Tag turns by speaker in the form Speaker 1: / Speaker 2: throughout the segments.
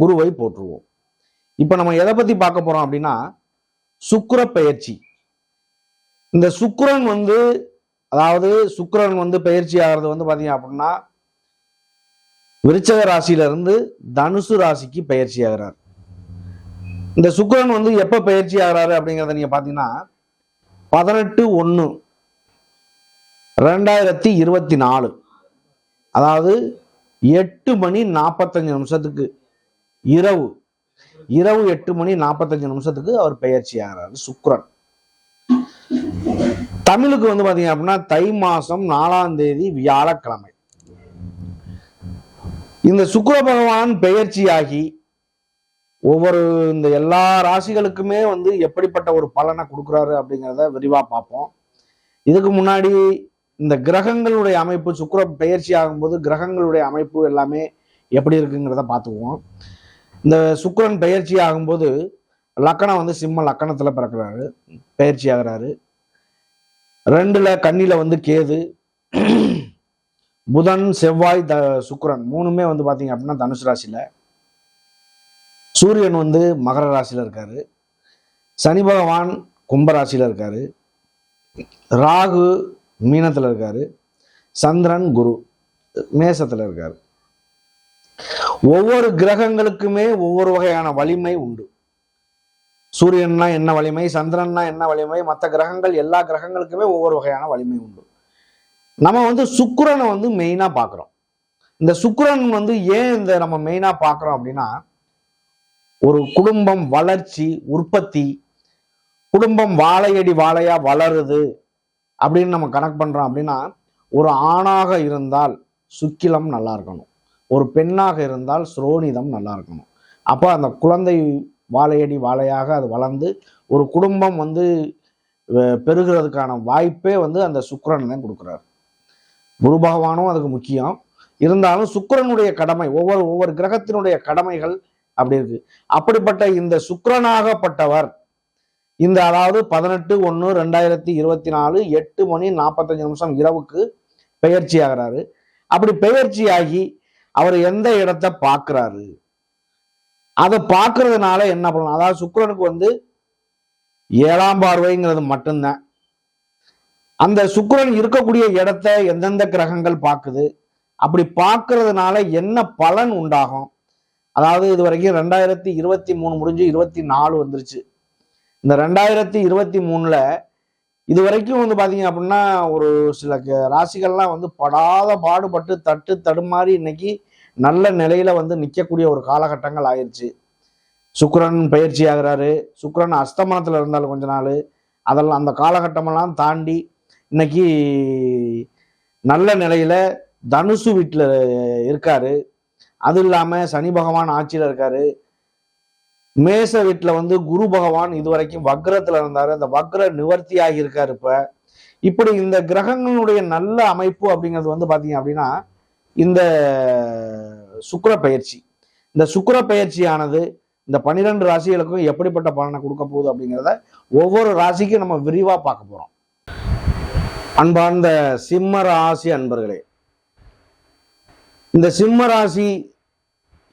Speaker 1: குருவை போற்றுவோம் இப்போ நம்ம எதை பற்றி பார்க்க போகிறோம் அப்படின்னா சுக்கர பயிற்சி இந்த சுக்கரன் வந்து அதாவது சுக்கரன் வந்து பயிற்சி ஆகிறது வந்து பார்த்தீங்க அப்படின்னா விருச்சக ராசியிலிருந்து தனுசு ராசிக்கு பயிற்சி ஆகிறார் இந்த சுக்கரன் வந்து எப்போ பயிற்சி ஆகிறாரு அப்படிங்கிறத நீங்கள் பார்த்தீங்கன்னா பதினெட்டு ஒன்று ரெண்டாயிரத்தி இருபத்தி நாலு அதாவது எட்டு மணி நாற்பத்தஞ்சு நிமிஷத்துக்கு இரவு இரவு எட்டு மணி நாற்பத்தஞ்சு நிமிஷத்துக்கு அவர் பெயர்ச்சி ஆகிறார் சுக்ரன் தமிழுக்கு வந்து பாத்தீங்க அப்படின்னா தை மாசம் நாலாம் தேதி வியாழக்கிழமை இந்த சுக்கர பகவான் பெயர்ச்சி ஆகி ஒவ்வொரு இந்த எல்லா ராசிகளுக்குமே வந்து எப்படிப்பட்ட ஒரு பலனை கொடுக்குறாரு அப்படிங்கிறத விரிவாக பார்ப்போம் இதுக்கு முன்னாடி இந்த கிரகங்களுடைய அமைப்பு சுக்கர பெயர்ச்சி ஆகும்போது கிரகங்களுடைய அமைப்பு எல்லாமே எப்படி இருக்குங்கிறத பார்த்துக்குவோம் இந்த சுக்கரன் பயிற்சி ஆகும்போது லக்கணம் வந்து சிம்ம லக்கணத்தில் பிறக்கிறாரு பயிற்சி ஆகிறாரு ரெண்டில் கண்ணில வந்து கேது புதன் செவ்வாய் த சுக்கரன் மூணுமே வந்து பார்த்தீங்க அப்படின்னா தனுசு ராசியில் சூரியன் வந்து மகர ராசியில் இருக்கார் சனி பகவான் கும்பராசியில் இருக்கார் ராகு மீனத்தில் இருக்கார் சந்திரன் குரு மேசத்தில் இருக்கார் ஒவ்வொரு கிரகங்களுக்குமே ஒவ்வொரு வகையான வலிமை உண்டு சூரியன்னா என்ன வலிமை சந்திரன்னா என்ன வலிமை மற்ற கிரகங்கள் எல்லா கிரகங்களுக்குமே ஒவ்வொரு வகையான வலிமை உண்டு நம்ம வந்து சுக்கரனை வந்து மெயினாக பார்க்குறோம் இந்த சுக்கரன் வந்து ஏன் இந்த நம்ம மெயினாக பார்க்குறோம் அப்படின்னா ஒரு குடும்பம் வளர்ச்சி உற்பத்தி குடும்பம் வாழையடி வாழையாக வளருது அப்படின்னு நம்ம கனெக்ட் பண்ணுறோம் அப்படின்னா ஒரு ஆணாக இருந்தால் சுக்கிலம் நல்லா இருக்கணும் ஒரு பெண்ணாக இருந்தால் ஸ்ரோனிதம் நல்லா இருக்கணும் அப்போ அந்த குழந்தை வாழையடி வாழையாக அது வளர்ந்து ஒரு குடும்பம் வந்து பெறுகிறதுக்கான வாய்ப்பே வந்து அந்த சுக்கரன் தான் கொடுக்குறாரு குரு பகவானும் அதுக்கு முக்கியம் இருந்தாலும் சுக்கரனுடைய கடமை ஒவ்வொரு ஒவ்வொரு கிரகத்தினுடைய கடமைகள் அப்படி இருக்கு அப்படிப்பட்ட இந்த சுக்கரனாகப்பட்டவர் இந்த அதாவது பதினெட்டு ஒன்று ரெண்டாயிரத்தி இருபத்தி நாலு எட்டு மணி நாற்பத்தஞ்சு நிமிஷம் இரவுக்கு பெயர்ச்சி ஆகிறாரு அப்படி பெயர்ச்சி ஆகி அவர் எந்த இடத்த பார்க்குறாரு அதை பார்க்கறதுனால என்ன பண்ணலாம் அதாவது சுக்கரனுக்கு வந்து ஏழாம் பார்வைங்கிறது மட்டும்தான் அந்த சுக்கரன் இருக்கக்கூடிய இடத்த எந்தெந்த கிரகங்கள் பார்க்குது அப்படி பார்க்கறதுனால என்ன பலன் உண்டாகும் அதாவது இது வரைக்கும் ரெண்டாயிரத்தி இருபத்தி மூணு முடிஞ்சு இருபத்தி நாலு வந்துருச்சு இந்த ரெண்டாயிரத்தி இருபத்தி மூணில் இது வரைக்கும் வந்து பார்த்தீங்க அப்படின்னா ஒரு சில ராசிகள்லாம் வந்து படாத பாடுபட்டு தட்டு தடுமாறி இன்னைக்கு நல்ல நிலையில வந்து நிற்கக்கூடிய ஒரு காலகட்டங்கள் ஆயிடுச்சு சுக்கரன் பயிற்சி ஆகிறாரு சுக்கரன் அஸ்தமனத்தில் இருந்தாலும் கொஞ்ச நாள் அதெல்லாம் அந்த காலகட்டமெல்லாம் தாண்டி இன்னைக்கு நல்ல நிலையில தனுசு வீட்டில் இருக்காரு அது இல்லாமல் சனி பகவான் ஆட்சியில் இருக்காரு மேச வீட்டில் வந்து குரு பகவான் இது வரைக்கும் வக்ரத்தில் இருந்தார் அந்த வக்ர நிவர்த்தி ஆகியிருக்கார் இப்போ இப்படி இந்த கிரகங்களுடைய நல்ல அமைப்பு அப்படிங்கிறது வந்து பார்த்தீங்க அப்படின்னா இந்த சுக்கர பயிற்சி இந்த சுக்கர பயிற்சியானது இந்த பன்னிரெண்டு ராசிகளுக்கும் எப்படிப்பட்ட பலனை கொடுக்க போகுது அப்படிங்கிறத ஒவ்வொரு ராசிக்கும் நம்ம விரிவாக பார்க்க போகிறோம் அன்பார்ந்த சிம்ம ராசி அன்பர்களே இந்த சிம்ம ராசி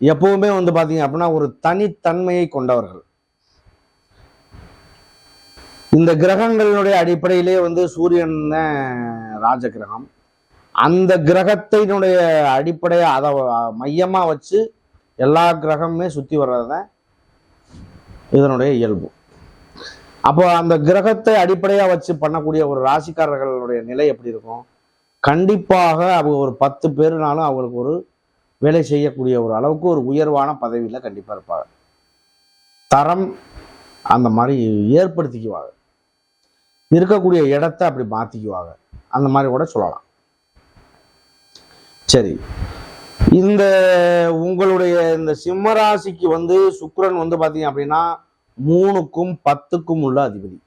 Speaker 1: எப்பவுமே வந்து பாத்தீங்க அப்படின்னா ஒரு தனித்தன்மையை கொண்டவர்கள் இந்த கிரகங்களினுடைய அடிப்படையிலே வந்து சூரியன் ராஜ கிரகம் அந்த கிரகத்தினுடைய அடிப்படையை அதை மையமாக வச்சு எல்லா கிரகமுமே சுற்றி வர்றது தான் இதனுடைய இயல்பு அப்போ அந்த கிரகத்தை அடிப்படையாக வச்சு பண்ணக்கூடிய ஒரு ராசிக்காரர்களுடைய நிலை எப்படி இருக்கும் கண்டிப்பாக அவங்க ஒரு பத்து பேருனாலும் அவங்களுக்கு ஒரு வேலை செய்யக்கூடிய ஒரு அளவுக்கு ஒரு உயர்வான பதவியில் கண்டிப்பாக இருப்பாங்க தரம் அந்த மாதிரி ஏற்படுத்திக்குவாங்க இருக்கக்கூடிய இடத்த அப்படி மாற்றிக்குவாங்க அந்த மாதிரி கூட சொல்லலாம் சரி இந்த உங்களுடைய இந்த சிம்மராசிக்கு வந்து சுக்கரன் வந்து பார்த்தீங்க அப்படின்னா மூணுக்கும் பத்துக்கும் உள்ள அதிபதி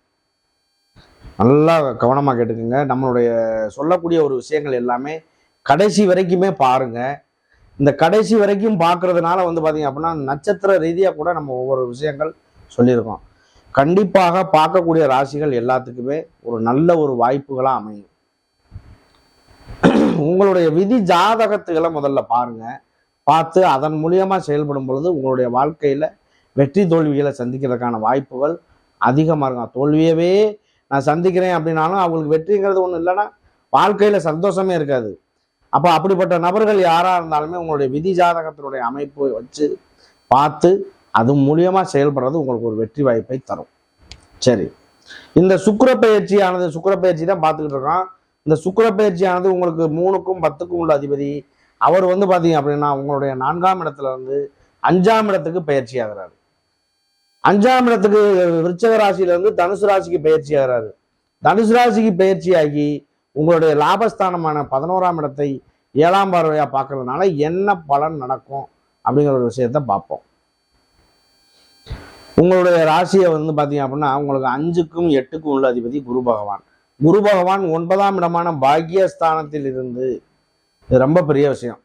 Speaker 1: நல்லா கவனமாக கேட்டுக்கோங்க நம்மளுடைய சொல்லக்கூடிய ஒரு விஷயங்கள் எல்லாமே கடைசி வரைக்குமே பாருங்கள் இந்த கடைசி வரைக்கும் பார்க்கறதுனால வந்து பார்த்திங்க அப்படின்னா நட்சத்திர ரீதியாக கூட நம்ம ஒவ்வொரு விஷயங்கள் சொல்லியிருக்கோம் கண்டிப்பாக பார்க்கக்கூடிய ராசிகள் எல்லாத்துக்குமே ஒரு நல்ல ஒரு வாய்ப்புகளாக அமையும் உங்களுடைய விதி ஜாதகத்துகளை முதல்ல பாருங்க பார்த்து அதன் மூலியமாக செயல்படும் பொழுது உங்களுடைய வாழ்க்கையில் வெற்றி தோல்விகளை சந்திக்கிறதுக்கான வாய்ப்புகள் அதிகமாக இருக்கும் தோல்வியவே நான் சந்திக்கிறேன் அப்படின்னாலும் அவங்களுக்கு வெற்றிங்கிறது ஒன்றும் இல்லைன்னா வாழ்க்கையில் சந்தோஷமே இருக்காது அப்போ அப்படிப்பட்ட நபர்கள் யாராக இருந்தாலுமே உங்களுடைய விதி ஜாதகத்தினுடைய அமைப்பு வச்சு பார்த்து அது மூலியமாக செயல்படுறது உங்களுக்கு ஒரு வெற்றி வாய்ப்பை தரும் சரி இந்த சுக்கரப்பயிற்சியானது பயிற்சியானது பயிற்சி தான் பார்த்துக்கிட்டு இருக்கோம் இந்த சுக்கரப்பயிற்சியானது பயிற்சியானது உங்களுக்கு மூணுக்கும் பத்துக்கும் உள்ள அதிபதி அவர் வந்து பார்த்தீங்க அப்படின்னா உங்களுடைய நான்காம் இடத்துல இருந்து அஞ்சாம் இடத்துக்கு பயிற்சி ஆகிறாரு அஞ்சாம் இடத்துக்கு விருச்சக ராசியிலேருந்து தனுசு ராசிக்கு பயிற்சி ஆகிறாரு தனுசு ராசிக்கு ஆகி உங்களுடைய லாபஸ்தானமான பதினோராம் இடத்தை ஏழாம் பார்வையாக பார்க்கறதுனால என்ன பலன் நடக்கும் அப்படிங்கிற ஒரு விஷயத்த பார்ப்போம் உங்களுடைய ராசியை வந்து பார்த்தீங்க அப்படின்னா உங்களுக்கு அஞ்சுக்கும் எட்டுக்கும் உள்ள அதிபதி குரு பகவான் குரு பகவான் ஒன்பதாம் இடமான பாக்கியஸ்தானத்தில் இருந்து இது ரொம்ப பெரிய விஷயம்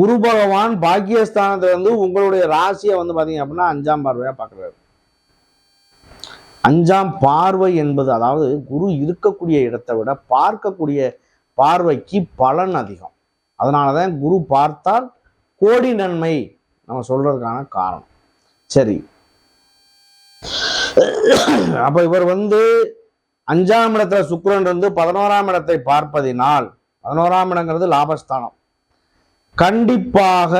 Speaker 1: குரு பகவான் பாக்கியஸ்தானத்திலிருந்து உங்களுடைய ராசியை வந்து பார்த்தீங்க அப்படின்னா அஞ்சாம் பார்வையாக பார்க்குறாரு அஞ்சாம் பார்வை என்பது அதாவது குரு இருக்கக்கூடிய இடத்தை விட பார்க்கக்கூடிய பார்வைக்கு பலன் அதிகம் அதனால தான் குரு பார்த்தால் கோடி நன்மை நம்ம சொல்றதுக்கான காரணம் சரி அப்ப இவர் வந்து அஞ்சாம் இடத்துல சுக்கரன் இருந்து பதினோராம் இடத்தை பார்ப்பதினால் பதினோராம் இடங்கிறது லாபஸ்தானம் கண்டிப்பாக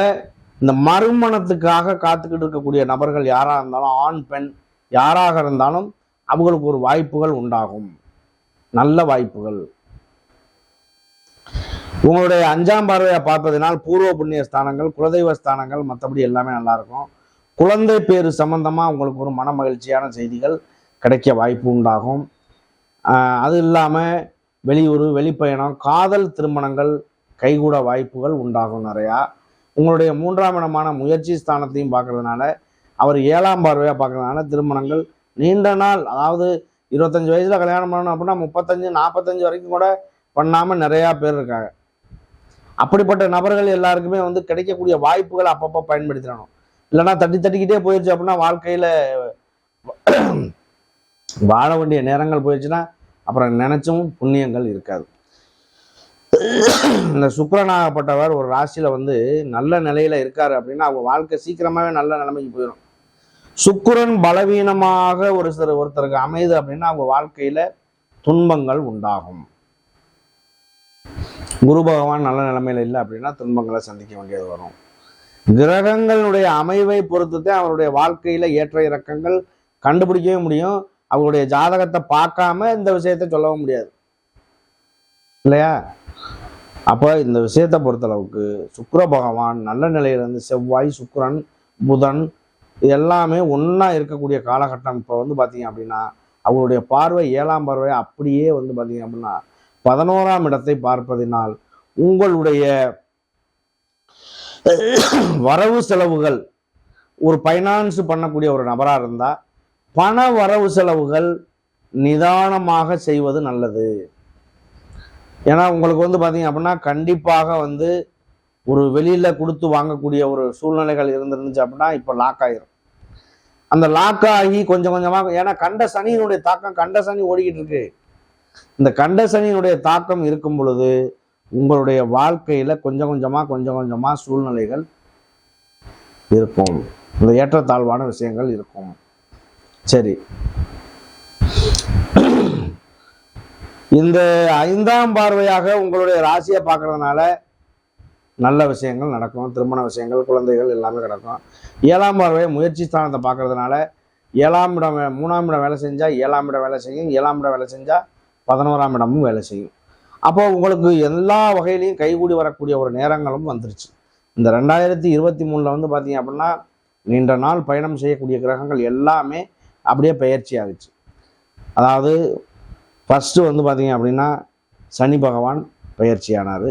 Speaker 1: இந்த மறுமணத்துக்காக காத்துக்கிட்டு இருக்கக்கூடிய நபர்கள் யாரா இருந்தாலும் ஆண் பெண் யாராக இருந்தாலும் அவங்களுக்கு ஒரு வாய்ப்புகள் உண்டாகும் நல்ல வாய்ப்புகள் உங்களுடைய அஞ்சாம் பார்வையை பார்த்ததினால் பூர்வ புண்ணிய ஸ்தானங்கள் குலதெய்வ ஸ்தானங்கள் மற்றபடி எல்லாமே நல்லாயிருக்கும் குழந்தை பேர் சம்மந்தமாக உங்களுக்கு ஒரு மன மகிழ்ச்சியான செய்திகள் கிடைக்க வாய்ப்பு உண்டாகும் அது இல்லாமல் வெளியூர் வெளிப்பயணம் காதல் திருமணங்கள் கைகூட வாய்ப்புகள் உண்டாகும் நிறையா உங்களுடைய மூன்றாம் இடமான முயற்சி ஸ்தானத்தையும் பார்க்கறதுனால அவர் ஏழாம் பார்வையாக பார்க்கறதுனால திருமணங்கள் நீண்ட நாள் அதாவது இருபத்தஞ்சி வயசில் கல்யாணம் பண்ணணும் அப்படின்னா முப்பத்தஞ்சு நாற்பத்தஞ்சு வரைக்கும் கூட பண்ணாமல் நிறையா பேர் இருக்காங்க அப்படிப்பட்ட நபர்கள் எல்லாருக்குமே வந்து கிடைக்கக்கூடிய வாய்ப்புகள் அப்பப்போ பயன்படுத்திடணும் இல்லைன்னா தட்டி தட்டிக்கிட்டே போயிடுச்சு அப்படின்னா வாழ்க்கையில் வாழ வேண்டிய நேரங்கள் போயிடுச்சுன்னா அப்புறம் நினைச்சும் புண்ணியங்கள் இருக்காது இந்த சுக்கரனாகப்பட்டவர் ஒரு ராசியில் வந்து நல்ல நிலையில் இருக்கார் அப்படின்னா அவங்க வாழ்க்கை சீக்கிரமாகவே நல்ல நிலைமைக்கு போயிடும் சுக்குரன் பலவீனமாக ஒரு சில ஒருத்தருக்கு அமையுது அப்படின்னா அவங்க வாழ்க்கையில துன்பங்கள் உண்டாகும் குரு பகவான் நல்ல நிலைமையில இல்லை அப்படின்னா துன்பங்களை சந்திக்க வேண்டியது வரும் கிரகங்களுடைய அமைவை பொறுத்து தான் அவருடைய வாழ்க்கையில ஏற்ற இறக்கங்கள் கண்டுபிடிக்கவே முடியும் அவருடைய ஜாதகத்தை பார்க்காம இந்த விஷயத்த சொல்லவும் முடியாது இல்லையா அப்போ இந்த விஷயத்தை பொறுத்தளவுக்கு சுக்கர பகவான் நல்ல நிலையிலிருந்து செவ்வாய் சுக்கரன் புதன் இது எல்லாமே ஒன்றா இருக்கக்கூடிய காலகட்டம் இப்போ வந்து பார்த்தீங்க அப்படின்னா அவருடைய பார்வை ஏழாம் பார்வை அப்படியே வந்து பார்த்தீங்க அப்படின்னா பதினோராம் இடத்தை பார்ப்பதினால் உங்களுடைய வரவு செலவுகள் ஒரு ஃபைனான்ஸ் பண்ணக்கூடிய ஒரு நபராக இருந்தால் பண வரவு செலவுகள் நிதானமாக செய்வது நல்லது ஏன்னா உங்களுக்கு வந்து பார்த்தீங்க அப்படின்னா கண்டிப்பாக வந்து ஒரு வெளியில் கொடுத்து வாங்கக்கூடிய ஒரு சூழ்நிலைகள் இருந்துருந்துச்சு அப்படின்னா இப்போ லாக் ஆகிரும் அந்த லாக் ஆகி கொஞ்சம் கொஞ்சமாக ஏன்னா கண்ட சனியினுடைய தாக்கம் கண்ட சனி ஓடிக்கிட்டு இருக்கு இந்த கண்ட சனியினுடைய தாக்கம் இருக்கும் பொழுது உங்களுடைய வாழ்க்கையில் கொஞ்சம் கொஞ்சமாக கொஞ்சம் கொஞ்சமாக சூழ்நிலைகள் இருக்கும் இந்த ஏற்றத்தாழ்வான விஷயங்கள் இருக்கும் சரி இந்த ஐந்தாம் பார்வையாக உங்களுடைய ராசியை பார்க்கறதுனால நல்ல விஷயங்கள் நடக்கும் திருமண விஷயங்கள் குழந்தைகள் எல்லாமே நடக்கும் ஏழாம் பார்வை முயற்சி ஸ்தானத்தை பார்க்கறதுனால ஏழாம் இடம் மூணாம் இடம் வேலை செஞ்சால் ஏழாம் இடம் வேலை செய்யும் ஏழாம் இடம் வேலை செஞ்சால் பதினோராம் இடமும் வேலை செய்யும் அப்போது உங்களுக்கு எல்லா வகையிலையும் கைகூடி வரக்கூடிய ஒரு நேரங்களும் வந்துருச்சு இந்த ரெண்டாயிரத்தி இருபத்தி மூணில் வந்து பார்த்தீங்க அப்படின்னா நீண்ட நாள் பயணம் செய்யக்கூடிய கிரகங்கள் எல்லாமே அப்படியே பயிற்சி ஆகிடுச்சு அதாவது ஃபஸ்ட்டு வந்து பார்த்திங்க அப்படின்னா சனி பகவான் பயிற்சியானார்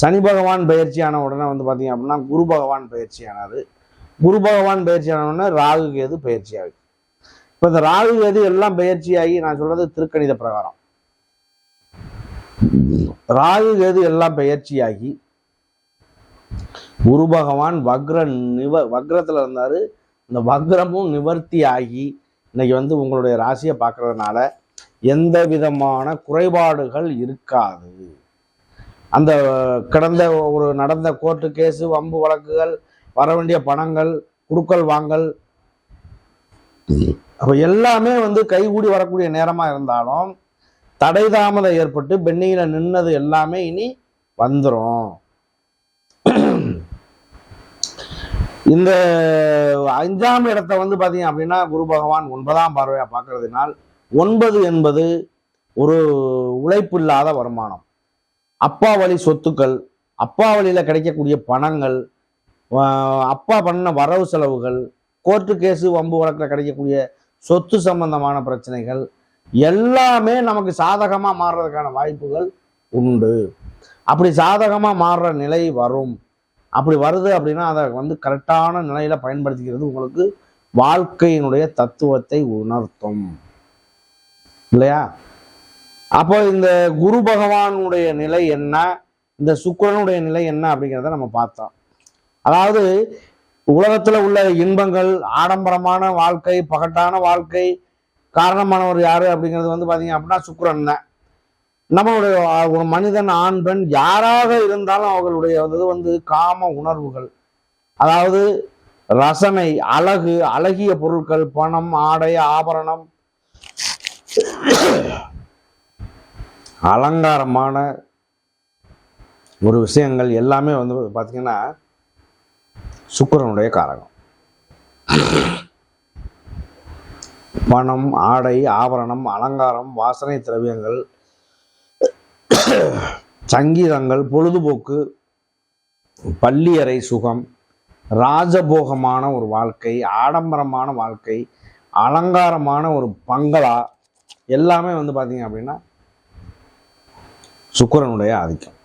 Speaker 1: சனி பகவான் பயிற்சியான உடனே வந்து பார்த்தீங்க அப்படின்னா குரு பகவான் பயிற்சியானாரு குரு பகவான் உடனே ராகு கேது பயிற்சியாகுது இப்போ இந்த ராகு கேது எல்லாம் பயிற்சியாகி நான் சொல்றது திருக்கணித பிரகாரம் ராகு கேது எல்லாம் பயிற்சியாகி குரு பகவான் வக்ர நிவ வக்ரத்தில் இருந்தார் இந்த வக்ரமும் நிவர்த்தி ஆகி இன்னைக்கு வந்து உங்களுடைய ராசியை பார்க்கறதுனால எந்த விதமான குறைபாடுகள் இருக்காது அந்த கடந்த ஒரு நடந்த கோர்ட்டு கேஸு வம்பு வழக்குகள் வர வேண்டிய பணங்கள் குடுக்கல் வாங்கல் அப்போ எல்லாமே வந்து கைகூடி வரக்கூடிய நேரமாக இருந்தாலும் தடை தாமதம் ஏற்பட்டு பெண்ணியில் நின்னது எல்லாமே இனி வந்துடும் இந்த அஞ்சாம் இடத்தை வந்து பார்த்தீங்க அப்படின்னா குரு பகவான் ஒன்பதாம் பார்வையாக பார்க்கறதுனால் ஒன்பது என்பது ஒரு உழைப்பு இல்லாத வருமானம் அப்பா வழி சொத்துக்கள் அப்பா வழியில் கிடைக்கக்கூடிய பணங்கள் அப்பா பண்ண வரவு செலவுகள் கோர்ட்டு கேஸு வம்பு வழக்கில் கிடைக்கக்கூடிய சொத்து சம்பந்தமான பிரச்சனைகள் எல்லாமே நமக்கு சாதகமாக மாறுறதுக்கான வாய்ப்புகள் உண்டு அப்படி சாதகமாக மாறுற நிலை வரும் அப்படி வருது அப்படின்னா அதை வந்து கரெக்டான நிலையில் பயன்படுத்திக்கிறது உங்களுக்கு வாழ்க்கையினுடைய தத்துவத்தை உணர்த்தும் இல்லையா அப்போ இந்த குரு பகவானுடைய நிலை என்ன இந்த சுக்கரனுடைய நிலை என்ன அப்படிங்கிறத நம்ம பார்த்தோம் அதாவது உலகத்தில் உள்ள இன்பங்கள் ஆடம்பரமான வாழ்க்கை பகட்டான வாழ்க்கை காரணமானவர் யார் அப்படிங்கிறது வந்து பார்த்தீங்க அப்படின்னா சுக்கரன் தான் நம்மளுடைய ஒரு மனிதன் ஆண் பெண் யாராக இருந்தாலும் அவர்களுடைய இது வந்து காம உணர்வுகள் அதாவது ரசனை அழகு அழகிய பொருட்கள் பணம் ஆடை ஆபரணம் அலங்காரமான ஒரு விஷயங்கள் எல்லாமே வந்து பார்த்திங்கன்னா சுக்கரனுடைய காரகம் பணம் ஆடை ஆபரணம் அலங்காரம் வாசனை திரவியங்கள் சங்கீதங்கள் பொழுதுபோக்கு பள்ளியறை சுகம் ராஜபோகமான ஒரு வாழ்க்கை ஆடம்பரமான வாழ்க்கை அலங்காரமான ஒரு பங்களா எல்லாமே வந்து பார்த்திங்க அப்படின்னா சுக்கரனுடைய ஆதிக்கம்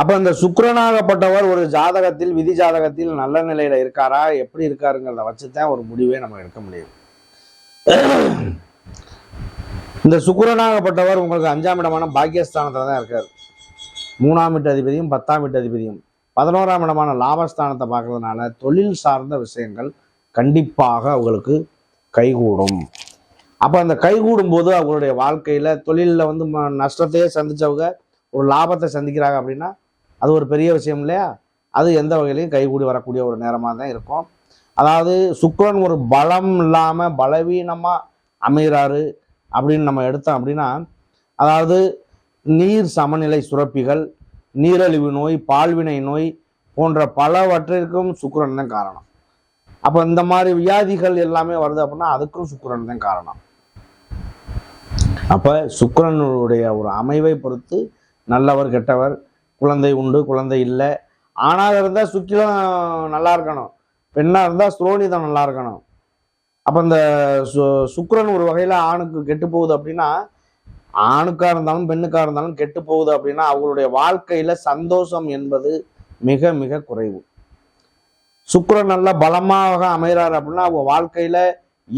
Speaker 1: அப்ப இந்த சுக்கரனாகப்பட்டவர் ஒரு ஜாதகத்தில் விதி ஜாதகத்தில் நல்ல நிலையில இருக்காரா எப்படி இருக்காருங்கிறத வச்சுதான் ஒரு முடிவே நம்ம எடுக்க முடியும் இந்த சுக்கரனாகப்பட்டவர் உங்களுக்கு அஞ்சாம் இடமான பாக்கியஸ்தானத்துல தான் இருக்காரு மூணாம் வீட்டு அதிபதியும் பத்தாம் வீட்டு அதிபதியும் பதினோராம் இடமான லாபஸ்தானத்தை பார்க்கறதுனால தொழில் சார்ந்த விஷயங்கள் கண்டிப்பாக அவங்களுக்கு கைகூடும் அப்போ அந்த கைகூடும் போது அவங்களுடைய வாழ்க்கையில் தொழிலில் வந்து ம நஷ்டத்தையே சந்தித்தவங்க ஒரு லாபத்தை சந்திக்கிறாங்க அப்படின்னா அது ஒரு பெரிய விஷயம் இல்லையா அது எந்த வகையிலையும் கூடி வரக்கூடிய ஒரு நேரமாக தான் இருக்கும் அதாவது சுக்கரன் ஒரு பலம் இல்லாமல் பலவீனமாக அமைகிறாரு அப்படின்னு நம்ம எடுத்தோம் அப்படின்னா அதாவது நீர் சமநிலை சுரப்பிகள் நீரழிவு நோய் பால்வினை நோய் போன்ற பலவற்றிற்கும் சுக்கரன் தான் காரணம் அப்போ இந்த மாதிரி வியாதிகள் எல்லாமே வருது அப்படின்னா அதுக்கும் சுக்கரன் தான் காரணம் அப்போ சுக்கரனுடைய ஒரு அமைவை பொறுத்து நல்லவர் கெட்டவர் குழந்தை உண்டு குழந்தை இல்லை ஆணாக இருந்தால் சுக்கிலம் நல்லா இருக்கணும் பெண்ணாக இருந்தால் சுரோனிதம் நல்லா இருக்கணும் அப்போ இந்த சு சுக்கரன் ஒரு வகையில் ஆணுக்கு கெட்டு போகுது அப்படின்னா ஆணுக்காக இருந்தாலும் பெண்ணுக்காக இருந்தாலும் கெட்டு போகுது அப்படின்னா அவங்களுடைய வாழ்க்கையில் சந்தோஷம் என்பது மிக மிக குறைவு சுக்கரன் நல்லா பலமாக அமைகிறார் அப்படின்னா அவங்க வாழ்க்கையில்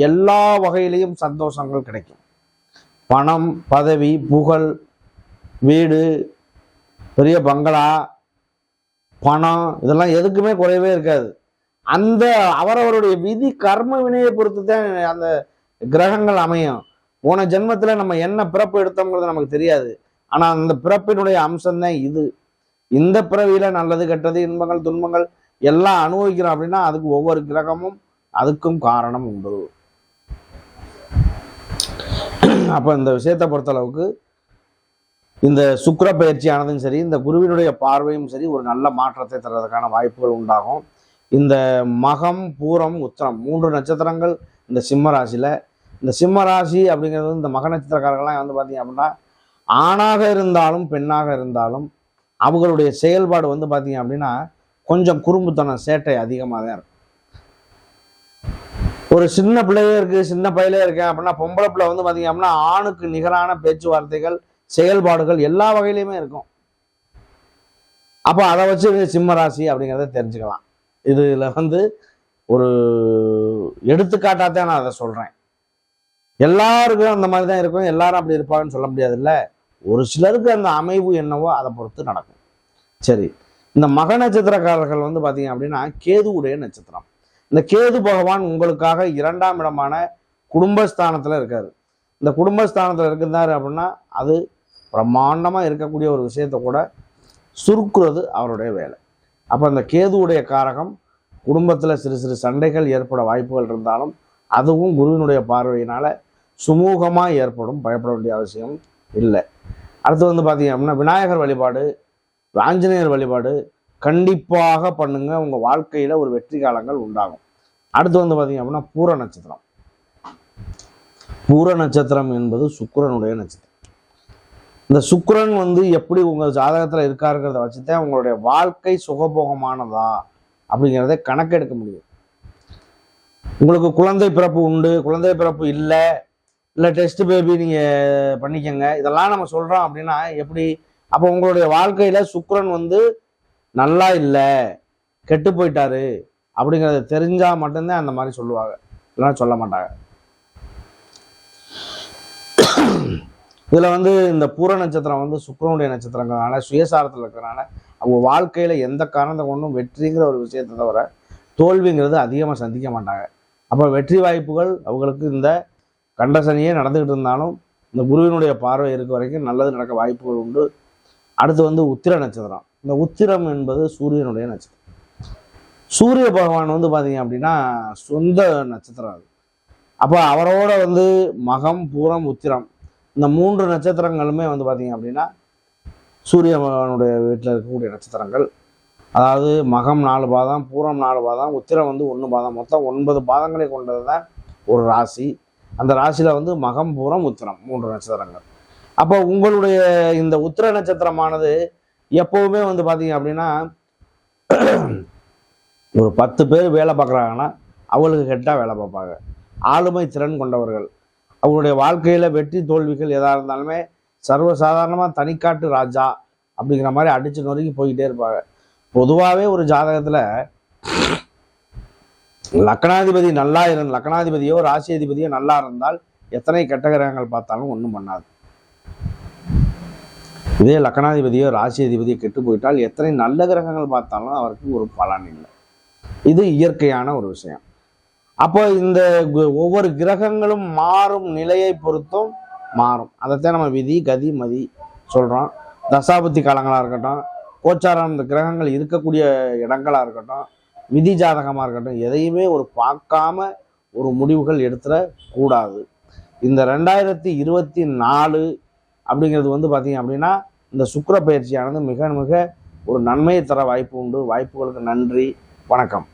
Speaker 1: எல்லா வகையிலையும் சந்தோஷங்கள் கிடைக்கும் பணம் பதவி புகழ் வீடு பெரிய பங்களா பணம் இதெல்லாம் எதுக்குமே குறையவே இருக்காது அந்த அவரவருடைய விதி கர்ம வினையை பொறுத்து தான் அந்த கிரகங்கள் அமையும் போன ஜென்மத்தில் நம்ம என்ன பிறப்பு எடுத்தோங்கிறது நமக்கு தெரியாது ஆனால் அந்த பிறப்பினுடைய அம்சம்தான் இது இந்த பிறவியில் நல்லது கெட்டது இன்பங்கள் துன்பங்கள் எல்லாம் அனுபவிக்கிறோம் அப்படின்னா அதுக்கு ஒவ்வொரு கிரகமும் அதுக்கும் காரணம் உண்டு அப்போ இந்த விஷயத்தை பொறுத்தளவுக்கு இந்த சுக்கர பயிற்சியானதும் சரி இந்த குருவினுடைய பார்வையும் சரி ஒரு நல்ல மாற்றத்தை தர்றதுக்கான வாய்ப்புகள் உண்டாகும் இந்த மகம் பூரம் உத்தரம் மூன்று நட்சத்திரங்கள் இந்த சிம்ம ராசியில் இந்த சிம்ம ராசி அப்படிங்கிறது இந்த மக நட்சத்திரக்காரர்கள்லாம் வந்து பார்த்திங்க அப்படின்னா ஆணாக இருந்தாலும் பெண்ணாக இருந்தாலும் அவங்களுடைய செயல்பாடு வந்து பார்த்திங்க அப்படின்னா கொஞ்சம் குறும்புத்தனம் சேட்டை அதிகமாக தான் இருக்கும் ஒரு சின்ன பிள்ளையே இருக்குது சின்ன பையிலே இருக்கேன் அப்படின்னா பொம்பளை பிள்ளை வந்து பாத்தீங்க அப்படின்னா ஆணுக்கு நிகரான பேச்சுவார்த்தைகள் செயல்பாடுகள் எல்லா வகையிலையுமே இருக்கும் அப்போ அதை வச்சு சிம்மராசி அப்படிங்கிறத தெரிஞ்சுக்கலாம் இதில் வந்து ஒரு எடுத்துக்காட்டாக தான் நான் அதை சொல்கிறேன் எல்லாருக்கும் அந்த மாதிரி தான் இருக்கும் எல்லாரும் அப்படி இருப்பாங்கன்னு சொல்ல முடியாதுல்ல ஒரு சிலருக்கு அந்த அமைவு என்னவோ அதை பொறுத்து நடக்கும் சரி இந்த மக நட்சத்திரக்காரர்கள் வந்து பார்த்தீங்க அப்படின்னா கேதுவுடைய நட்சத்திரம் இந்த கேது பகவான் உங்களுக்காக இரண்டாம் இடமான குடும்பஸ்தானத்தில் இருக்கார் இந்த குடும்பஸ்தானத்தில் இருக்கிறாரு அப்படின்னா அது பிரம்மாண்டமாக இருக்கக்கூடிய ஒரு விஷயத்தை கூட சுருக்குறது அவருடைய வேலை அப்போ அந்த கேதுவுடைய காரகம் குடும்பத்தில் சிறு சிறு சண்டைகள் ஏற்பட வாய்ப்புகள் இருந்தாலும் அதுவும் குருவினுடைய பார்வையினால் சுமூகமாக ஏற்படும் பயப்பட வேண்டிய அவசியம் இல்லை அடுத்து வந்து பார்த்தீங்க அப்படின்னா விநாயகர் வழிபாடு ஆஞ்சநேயர் வழிபாடு கண்டிப்பாக பண்ணுங்கள் உங்கள் வாழ்க்கையில் ஒரு வெற்றி காலங்கள் உண்டாகும் அடுத்து வந்து பாத்தீங்க அப்படின்னா பூர நட்சத்திரம் பூர நட்சத்திரம் என்பது சுக்கரனுடைய நட்சத்திரம் இந்த சுக்கரன் வந்து எப்படி உங்கள் ஜாதகத்தில் இருக்காருங்கிறத வச்சு தான் உங்களுடைய வாழ்க்கை சுகபோகமானதா அப்படிங்கிறத கணக்கெடுக்க முடியும் உங்களுக்கு குழந்தை பிறப்பு உண்டு குழந்தை பிறப்பு இல்லை இல்லை டெஸ்ட் பேபி நீங்கள் பண்ணிக்கங்க இதெல்லாம் நம்ம சொல்கிறோம் அப்படின்னா எப்படி அப்போ உங்களுடைய வாழ்க்கையில் சுக்கரன் வந்து நல்லா இல்லை கெட்டு போயிட்டாரு அப்படிங்கிறத தெரிஞ்சால் மட்டும்தான் அந்த மாதிரி சொல்லுவாங்க இல்லைன்னா சொல்ல மாட்டாங்க இதில் வந்து இந்த பூர நட்சத்திரம் வந்து சுக்கரனுடைய நட்சத்திரங்கிறனால சுயசாரத்தில் இருக்கிறனால அவங்க வாழ்க்கையில் எந்த காரணத்தை கொண்டும் வெற்றிங்கிற ஒரு விஷயத்தை தவிர தோல்விங்கிறது அதிகமாக சந்திக்க மாட்டாங்க அப்போ வெற்றி வாய்ப்புகள் அவங்களுக்கு இந்த கண்டசனியே நடந்துக்கிட்டு இருந்தாலும் இந்த குருவினுடைய பார்வை இருக்க வரைக்கும் நல்லது நடக்க வாய்ப்புகள் உண்டு அடுத்து வந்து உத்திர நட்சத்திரம் இந்த உத்திரம் என்பது சூரியனுடைய நட்சத்திரம் சூரிய பகவான் வந்து பார்த்தீங்க அப்படின்னா சொந்த நட்சத்திரம் அது அப்போ அவரோட வந்து மகம் பூரம் உத்திரம் இந்த மூன்று நட்சத்திரங்களுமே வந்து பார்த்தீங்க அப்படின்னா சூரிய பகவானுடைய வீட்டில் இருக்கக்கூடிய நட்சத்திரங்கள் அதாவது மகம் நாலு பாதம் பூரம் நாலு பாதம் உத்திரம் வந்து ஒன்று பாதம் மொத்தம் ஒன்பது பாதங்களை கொண்டது தான் ஒரு ராசி அந்த ராசியில் வந்து மகம் பூரம் உத்திரம் மூன்று நட்சத்திரங்கள் அப்போ உங்களுடைய இந்த உத்திர நட்சத்திரமானது எப்போவுமே வந்து பார்த்தீங்க அப்படின்னா ஒரு பத்து பேர் வேலை பார்க்குறாங்கன்னா அவங்களுக்கு கெட்டால் வேலை பார்ப்பாங்க ஆளுமை திறன் கொண்டவர்கள் அவங்களுடைய வாழ்க்கையில் வெற்றி தோல்விகள் எதாக இருந்தாலுமே சர்வசாதாரணமாக தனிக்காட்டு ராஜா அப்படிங்கிற மாதிரி அடித்து நொறுக்கி போய்கிட்டே இருப்பாங்க பொதுவாகவே ஒரு ஜாதகத்தில் லக்கணாதிபதி நல்லா இருந்த லக்கணாதிபதியோ ராசியதிபதியோ நல்லா இருந்தால் எத்தனை கெட்ட கிரகங்கள் பார்த்தாலும் ஒன்றும் பண்ணாது இதே லக்கணாதிபதியோ ராசி அதிபதியோ கெட்டு போயிட்டால் எத்தனை நல்ல கிரகங்கள் பார்த்தாலும் அவருக்கு ஒரு பலன் இல்லை இது இயற்கையான ஒரு விஷயம் அப்போ இந்த ஒவ்வொரு கிரகங்களும் மாறும் நிலையை பொறுத்தும் மாறும் அதைத்தான் நம்ம விதி கதி மதி சொல்கிறோம் தசாபத்தி காலங்களாக இருக்கட்டும் கோச்சாரம் இந்த கிரகங்கள் இருக்கக்கூடிய இடங்களாக இருக்கட்டும் விதி ஜாதகமாக இருக்கட்டும் எதையுமே ஒரு பார்க்காம ஒரு முடிவுகள் எடுத்துடக்கூடாது இந்த ரெண்டாயிரத்தி இருபத்தி நாலு அப்படிங்கிறது வந்து பார்த்தீங்க அப்படின்னா இந்த சுக்கர பயிற்சியானது மிக மிக ஒரு நன்மையை தர வாய்ப்பு உண்டு வாய்ப்புகளுக்கு நன்றி வணக்கம்